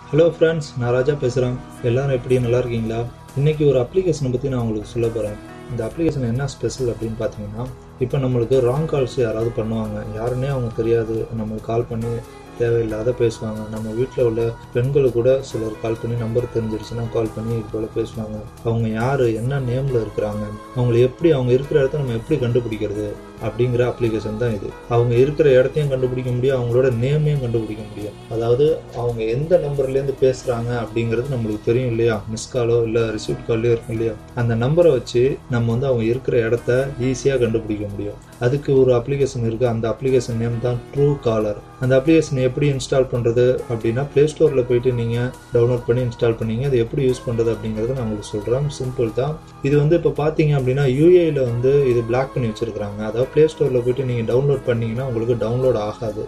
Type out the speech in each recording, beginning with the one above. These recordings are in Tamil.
ஹலோ ஃப்ரெண்ட்ஸ் நான் ராஜா பேசுகிறேன் எல்லாரும் எப்படி? நல்லா இருக்கீங்களா? இன்னைக்கு ஒரு அப்ளிகேஷனை பற்றி நான் உங்களுக்கு சொல்ல போகிறேன் இந்த அப்ளிகேஷன் என்ன ஸ்பெஷல் அப்படின்னு பார்த்தீங்கன்னா இப்போ நம்மளுக்கு ராங் கால்ஸ் யாராவது பண்ணுவாங்க. யாருன்னே அவங்க தெரியாது. நம்மளுக்கு கால் பண்ணி தேவையில்லாத பேசுவாங்க. நம்ம வீட்டில் உள்ள பெண்களை கூட சிலர் கால் பண்ணி நம்பர் தெரிஞ்சிருச்சுன்னா கால் பண்ணி இது போல் பேசுவாங்க. அவங்க யார்? என்ன நேமில் இருக்கிறாங்க? அவங்கள எப்படி அவங்க இருக்கிற இடத்த நம்ம எப்படி கண்டுபிடிக்கிறது? அப்படிங்கிற அப்ளிகேஷன் தான் இது. அவங்க இருக்கிற இடத்தையும் கண்டுபிடிக்க முடியும். அவங்களோட நேமையும் கண்டுபிடிக்க முடியும். அதாவது அவங்க எந்த நம்பர்லேருந்து பேசுகிறாங்க அப்படிங்கிறது நம்மளுக்கு தெரியும் இல்லையா? மிஸ் காலோ இல்லை ரிசீவ் கால்லோ இருக்கும் இல்லையா? அந்த நம்பரை வச்சு நம்ம வந்து அவங்க இருக்கிற இடத்த ஈஸியாக கண்டுபிடிக்க முடியும். அதுக்கு ஒரு அப்ளிகேஷன் இருக்குது அந்த அப்ளிகேஷன் நேம் தான் ட்ரூ காலர் அந்த அப்ளிகேஷன் எப்படி இன்ஸ்டால் பண்ணுறது அப்படின்னா ப்ளே ஸ்டோரில் போயிட்டு நீங்கள் டவுன்லோட் பண்ணி இன்ஸ்டால் பண்ணீங்க. அது எப்படி யூஸ் பண்ணுறது அப்படிங்கிறத நான் உங்களுக்கு சொல்கிறேன் சிம்பிள் தான். இது வந்து இப்போ பார்த்தீங்க அப்படின்னா யூஏயில் வந்து இது பிளாக் பண்ணி வச்சுருக்காங்க அதாவது ப்ளே ஸ்டோரில் போயிட்டு நீங்கள் டவுன்லோட் பண்ணீங்கன்னா உங்களுக்கு டவுன்லோட் ஆகாது.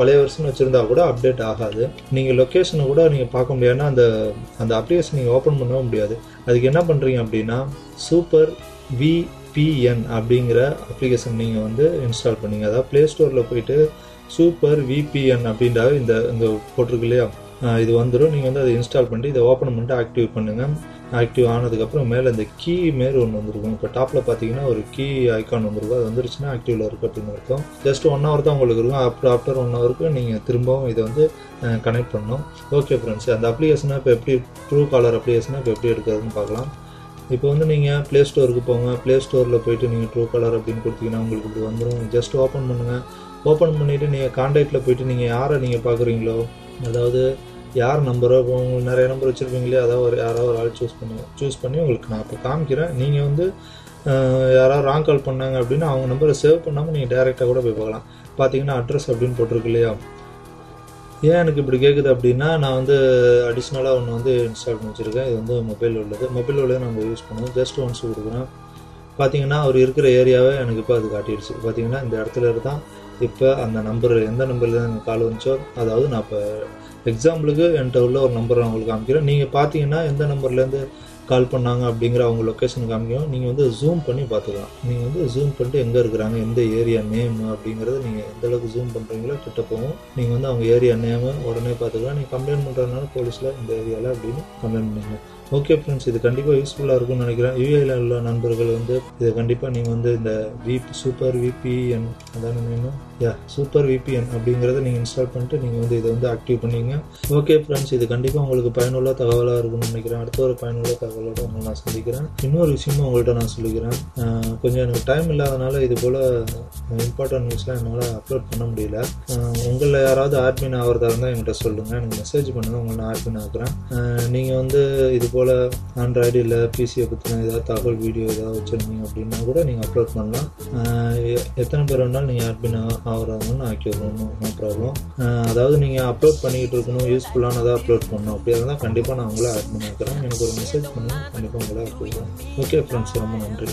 பழைய வருஷன் வச்சுருந்தா கூட அப்டேட் ஆகாது. நீங்கள் லொக்கேஷனை கூட நீங்கள் பார்க்க முடியாதுன்னா அந்த அந்த அப்ளிகேஷன் நீங்கள் ஓப்பன் பண்ணவும் முடியாது. அதுக்கு என்ன பண்ணுறீங்க அப்படின்னா சூப்பர் வி விபிஎன் அப்படிங்கிற அப்ளிகேஷன் நீங்கள் வந்து இன்ஸ்டால் பண்ணீங்க. அதாவது ப்ளே ஸ்டோரில் போயிட்டு சூப்பர் விபிஎன் அப்படின்ற இந்த இங்கே போட்டிருக்கு இல்லையா? இது வந்துடும் நீங்கள் வந்து அதை இன்ஸ்டால் பண்ணிட்டு இதை ஓப்பன் பண்ணிட்டு ஆக்டிவ் பண்ணுங்கள் ஆக்டிவ் ஆனதுக்கப்புறம் மேலே இந்த கீ மாரி ஒன்று வந்துருக்கும். இப்போ டாப்பில் பார்த்தீங்கன்னா ஒரு கீ ஐக்கான் வந்துருக்கும். அது வந்துருச்சுன்னா ஆக்டிவில் இருக்குது அப்படின்னு அர்த்தம். ஜஸ்ட் ஒன் ஹவர் தான் உங்களுக்கு இருக்கும். அப்புறம் ஆஃப்டர் ஒன் ஹவருக்கு நீங்கள் திரும்பவும் இதை வந்து கனெக்ட் பண்ணணும். ஓகே ஃப்ரெண்ட்ஸ் அந்த அப்ளிகேஷனை இப்போ எப்படி ட்ரூ காலர் அப்ளிகேஷனை இப்போ எப்படி எடுக்கிறதுன்னு பார்க்கலாம். இப்போ வந்து நீங்கள் ப்ளே ஸ்டோருக்கு போங்க. ப்ளே ஸ்டோரில் போயிட்டு நீங்கள் ட்ரூ கலர் அப்படின்னு கொடுத்தீங்கன்னா உங்களுக்கு இப்படி வந்துடும் ஜஸ்ட் ஓப்பன் பண்ணுங்கள் ஓப்பன் பண்ணிவிட்டு நீங்கள் காண்டாக்டில் போயிட்டு நீங்கள் யாரை நீங்கள் பார்க்குறீங்களோ அதாவது யார் நம்பரோ இப்போ உங்களுக்கு நிறைய நம்பர் வச்சுருப்பீங்களே அதாவது ஒரு யாராவது ஒரு ஆள் சூஸ் பண்ணுங்க சூஸ் பண்ணி உங்களுக்கு நான் இப்போ காமிக்கிறேன். நீங்கள் வந்து யாராவது ராங் கால் பண்ணாங்க அப்படின்னா அவங்க நம்பரை சேவ் பண்ணாமல் நீங்கள் டைரெக்டாக கூட போய் பார்க்கலாம். பார்த்தீங்கன்னா அட்ரஸ் அப்படின்னு போட்டிருக்கு இல்லையா? ஏன் எனக்கு இப்படி கேட்குது அப்படின்னா நான் வந்து அடிஷ்னலாக ஒன்று வந்து இன்ஸ்டால் பண்ணி வச்சுருக்கேன். இது வந்து மொபைல் உள்ளது. மொபைல் உள்ளது நம்ம யூஸ் பண்ணுவோம். ஜஸ்ட் ஒன்ஸ் கொடுக்குறேன். பார்த்தீங்கன்னா அவர் இருக்கிற ஏரியாவே எனக்கு இப்போ அது காட்டிடுச்சு. பார்த்தீங்கன்னா இந்த இடத்துல தான் இப்போ அந்த நம்பர் எந்த நம்பரில் எனக்கு கால் வந்துச்சோ அதாவது நான் இப்போ எக்ஸாம்பிளுக்கு என்கிட்ட உள்ள ஒரு நம்பர் நான் உங்களுக்கு காமிக்கிறேன். நீங்கள் பார்த்தீங்கன்னா எந்த நம்பர்லேருந்து கால் பண்ணாங்க அப்படிங்கிற அவங்க லொக்கேஷன் காமிக்கும். நீங்கள் வந்து ஜூம் பண்ணி பார்த்துக்கலாம். நீங்கள் வந்து ஜூம் பண்ணிட்டு எங்கே இருக்கிறாங்க எந்த ஏரியா நேம் அப்படிங்கிறத நீங்கள் எந்த அளவுக்கு ஜூம் பண்ணுறீங்களோ கிட்ட போகும். நீங்கள் வந்து அவங்க ஏரியா நேமு உடனே பார்த்துக்கலாம். நீங்கள் கம்ப்ளைண்ட் பண்ணுறதுனால போலீஸில் இந்த ஏரியாவில் அப்படின்னு கம்ப்ளைண்ட் பண்ணிக்கலாம் ஓகே ஃப்ரெண்ட்ஸ் இது கண்டிப்பாக யூஸ்ஃபுல்லாக இருக்கும்னு நினைக்கிறேன். யூஏல உள்ள நண்பர்கள் வந்து இதை கண்டிப்பாக நீங்கள் வந்து இந்த விபி சூப்பர் விபிஎன் அதான நேமு யா சூப்பர் விபிஎன் அப்படிங்கிறத நீங்கள் இன்ஸ்டால் பண்ணிட்டு நீங்கள் வந்து இதை வந்து ஆக்டிவ் பண்ணிங்க ஓகே ஃப்ரெண்ட்ஸ் இது கண்டிப்பாக உங்களுக்கு பயனுள்ள தகவலாக இருக்கும்னு நினைக்கிறேன். அடுத்த ஒரு பயனுள்ள தகவல் தகவலோட உங்களை நான் சந்திக்கிறேன் இன்னொரு விஷயமும் உங்கள்கிட்ட நான் சொல்லிக்கிறேன். கொஞ்சம் எனக்கு டைம் இல்லாதனால இது போல் இம்பார்ட்டன்ட் நியூஸ்லாம் என்னால் அப்லோட் பண்ண முடியல. உங்களில் யாராவது ஆட்மின் ஆகிறதா இருந்தால் என்கிட்ட சொல்லுங்கள் எனக்கு மெசேஜ் பண்ணுங்கள் உங்களை நான் ஆட்மின் ஆக்குறேன். நீங்கள் வந்து இது போல் ஆண்ட்ராய்டு இல்லை பிசியை பற்றின ஏதாவது தகவல் வீடியோ ஏதாவது வச்சுருந்தீங்க அப்படின்னா கூட நீங்கள் அப்லோட் பண்ணலாம். எ- எத்தனை பேர் வேணாலும் நீங்கள் ஆட்மின் ஆகிறவங்கன்னு ஆக்கி விடணும் நோ ப்ராப்ளம் அதாவது நீங்கள் அப்லோட் பண்ணிக்கிட்டு இருக்கணும் யூஸ்ஃபுல்லானதாக அப்லோட் பண்ணணும். அப்படியா இருந்தால் கண்டிப்பாக நான் உங்களை ஆட்மின் ஆக்கிறேன். எனக்கு ஒரு மெசேஜ் பண்ணுங்கள் கண்டிப்பாக உங்களை ஓகே ஃப்ரெண்ட்ஸ் ரொம்ப நன்றி.